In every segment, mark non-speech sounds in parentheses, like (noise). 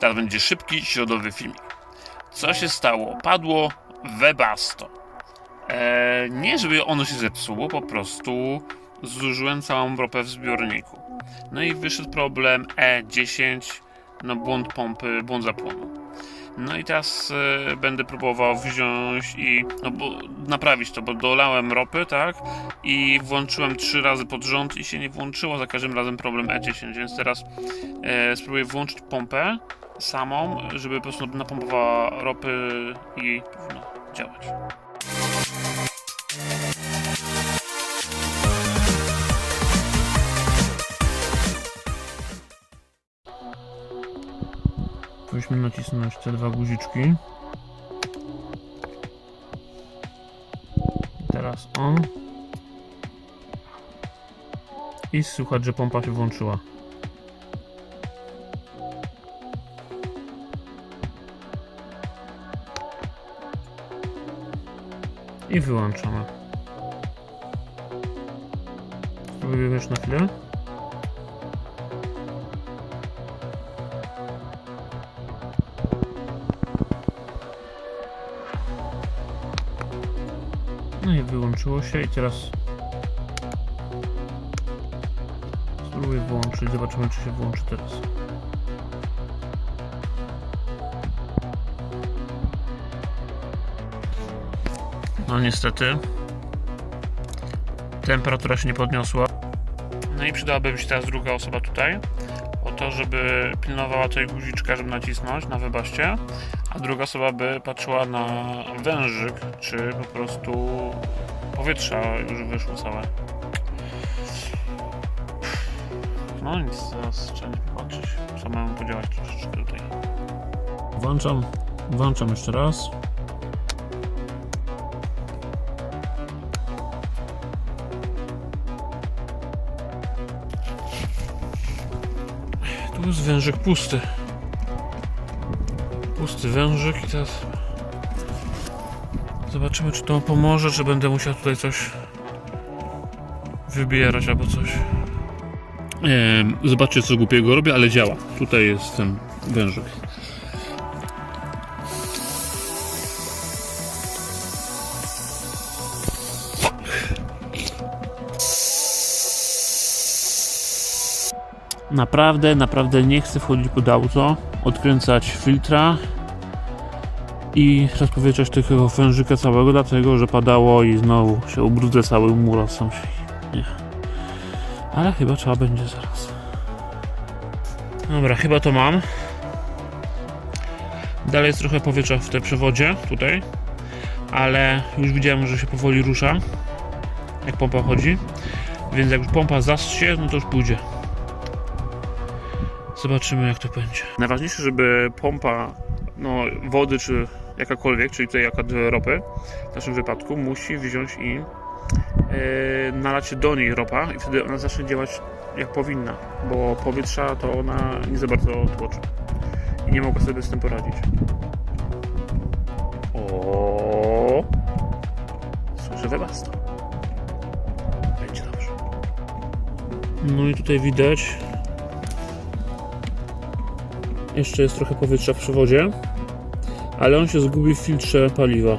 Teraz będzie szybki, środowy filmik. Co się stało? Padło Webasto. Eee, nie, żeby ono się zepsuło, po prostu zużyłem całą ropę w zbiorniku. No i wyszedł problem E10, no błąd pompy, błąd zapłonu. No i teraz e, będę próbował wziąć i no bo, naprawić to, bo dolałem ropy, tak? I włączyłem trzy razy pod rząd i się nie włączyło, za każdym razem problem E10, więc teraz e, spróbuję włączyć pompę samą, żeby po prostu napompowała ropy i powinno działać. Powinniśmy nacisnąć te dwa guziczki. Teraz on. I słychać, że pompa się włączyła. I wyłączamy. Spróbuję już na chwilę. No i wyłączyło się i teraz spróbuję włączyć, zobaczymy czy się włączy teraz. No niestety temperatura się nie podniosła. No i przydałaby się teraz druga osoba tutaj o to, żeby pilnowała tej guziczka, żeby nacisnąć na wybaście, a druga osoba by patrzyła na wężyk, czy po prostu powietrza już wyszło całe. No nic, teraz trzeba patrzeć, samemu podziałać troszeczkę tutaj. Włączam, włączam jeszcze raz. Tu jest wężyk pusty. Pusty wężyk i teraz zobaczymy czy to pomoże, czy będę musiał tutaj coś wybierać albo coś. zobaczcie co głupiego robię, ale działa. Tutaj jest ten wężyk. Naprawdę, naprawdę nie chcę wchodzić pod auto, odkręcać filtra i rozpowietrzać tego wężyka całego, dlatego że padało i znowu się ubrudzę cały mur sam się. Nie. Ale chyba trzeba będzie zaraz. Dobra, chyba to mam. Dalej jest trochę powietrza w tym przewodzie, tutaj. Ale już widziałem, że się powoli rusza. Jak pompa chodzi. Więc jak już pompa zasie, no to już pójdzie. Zobaczymy jak to będzie. Najważniejsze, żeby pompa no, wody czy jakakolwiek, czyli tutaj jaka ropy w naszym wypadku, musi wziąć i e, nalać do niej ropa i wtedy ona zacznie działać jak powinna, bo powietrza to ona nie za bardzo tłoczy i nie mogła sobie z tym poradzić. O, Słyszę webasto. Będzie dobrze. No i tutaj widać jeszcze jest trochę powietrza w przewodzie, ale on się zgubi w filtrze paliwa.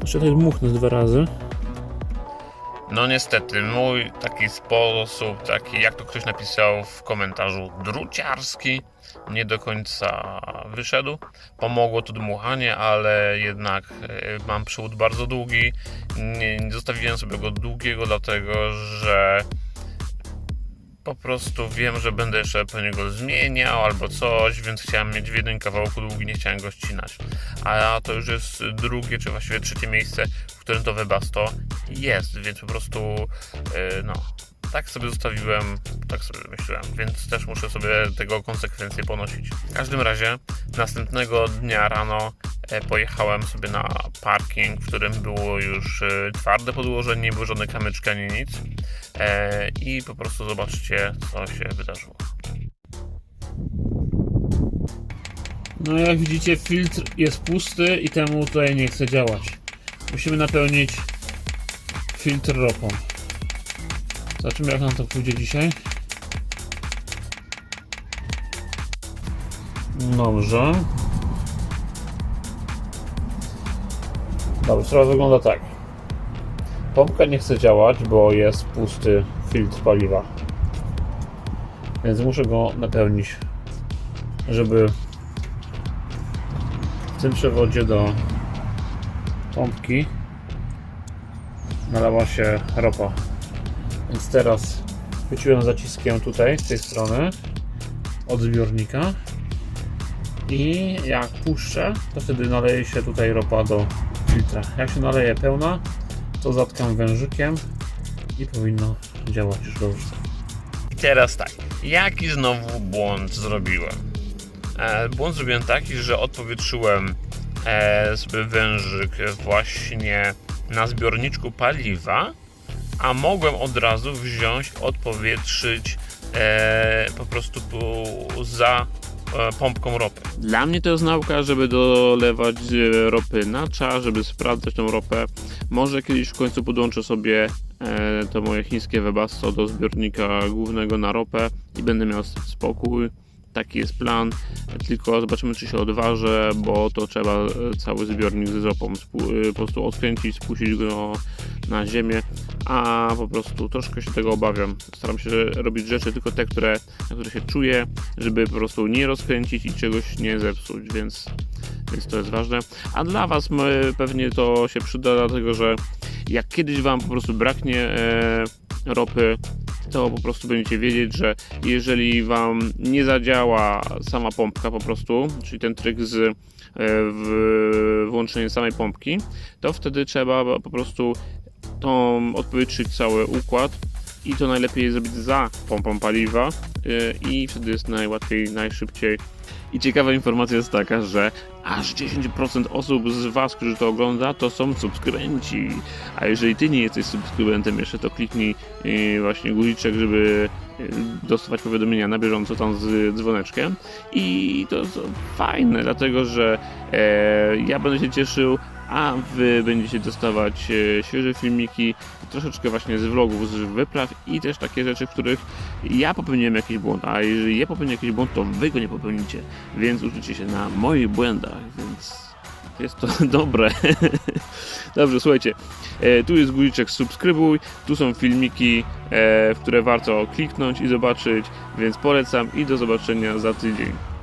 Jeszcze tutaj dmuchnę dwa razy. No niestety, mój taki sposób, taki jak to ktoś napisał w komentarzu, druciarski, nie do końca wyszedł. Pomogło to dmuchanie, ale jednak e, mam przewód bardzo długi. Nie, nie zostawiłem sobie go długiego, dlatego że po prostu wiem, że będę jeszcze pewnie go zmieniał albo coś, więc chciałem mieć w jednym kawałku długi, nie chciałem go ścinać. A to już jest drugie, czy właściwie trzecie miejsce, w którym to Webasto jest, więc po prostu yy, no, tak sobie zostawiłem, tak sobie myślałem, więc też muszę sobie tego konsekwencje ponosić. W każdym razie następnego dnia rano pojechałem sobie na parking, w którym było już e, twarde podłoże, nie było żadnej kamyczki ani nic e, i po prostu zobaczcie co się wydarzyło. No jak widzicie filtr jest pusty i temu tutaj nie chce działać. Musimy napełnić filtr ropą. Zobaczymy jak nam to pójdzie dzisiaj. Dobrze. Dobrze, sprawa wygląda tak. Pompka nie chce działać, bo jest pusty filtr paliwa. Więc muszę go napełnić, żeby w tym przewodzie do pompki nalała się ropa. Więc teraz chwyciłem zaciskiem tutaj, z tej strony od zbiornika i jak puszczę, to wtedy naleje się tutaj ropa do filtra. Jak się naleje pełna, to zatkam wężykiem i powinno działać już dobrze. I teraz tak, jaki znowu błąd zrobiłem? E, błąd zrobiłem taki, że odpowietrzyłem e, sobie wężyk właśnie na zbiorniczku paliwa, a mogłem od razu wziąć, odpowietrzyć e, po prostu za pompką ropy. Dla mnie to jest nauka, żeby dolewać e, ropy na czas, żeby sprawdzać tą ropę. Może kiedyś w końcu podłączę sobie e, to moje chińskie webasto do zbiornika głównego na ropę i będę miał spokój. Taki jest plan, tylko zobaczymy czy się odważę, bo to trzeba e, cały zbiornik z ropą e, po prostu odkręcić, spuścić go na ziemię, a po prostu troszkę się tego obawiam. Staram się robić rzeczy tylko te, które, na które się czuję, żeby po prostu nie rozkręcić i czegoś nie zepsuć, więc, więc to jest ważne. A dla Was pewnie to się przyda, dlatego że jak kiedyś Wam po prostu braknie e, ropy, to po prostu będziecie wiedzieć, że jeżeli Wam nie zadziała sama pompka po prostu, czyli ten tryk z e, włączeniem samej pompki, to wtedy trzeba po prostu tą odpowietrzyć cały układ i to najlepiej jest zrobić za pompą paliwa yy, i wtedy jest najłatwiej, najszybciej. I ciekawa informacja jest taka, że aż 10% osób z Was, którzy to ogląda, to są subskrybenci. A jeżeli Ty nie jesteś subskrybentem jeszcze, to kliknij yy, właśnie guziczek, żeby yy, dostawać powiadomienia na bieżąco tam z dzwoneczkiem. I to jest fajne, dlatego że e, ja będę się cieszył, a Wy będziecie dostawać e, świeże filmiki, troszeczkę właśnie z vlogów, z wypraw i też takie rzeczy, w których ja popełniłem jakiś błąd, a jeżeli ja popełnię jakiś błąd, to Wy go nie popełnicie, więc uczycie się na moich błędach, więc jest to (laughs) dobre. Dobrze, słuchajcie, e, tu jest guziczek subskrybuj, tu są filmiki, e, w które warto kliknąć i zobaczyć, więc polecam i do zobaczenia za tydzień.